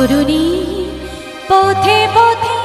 ধরুনি পথে পথে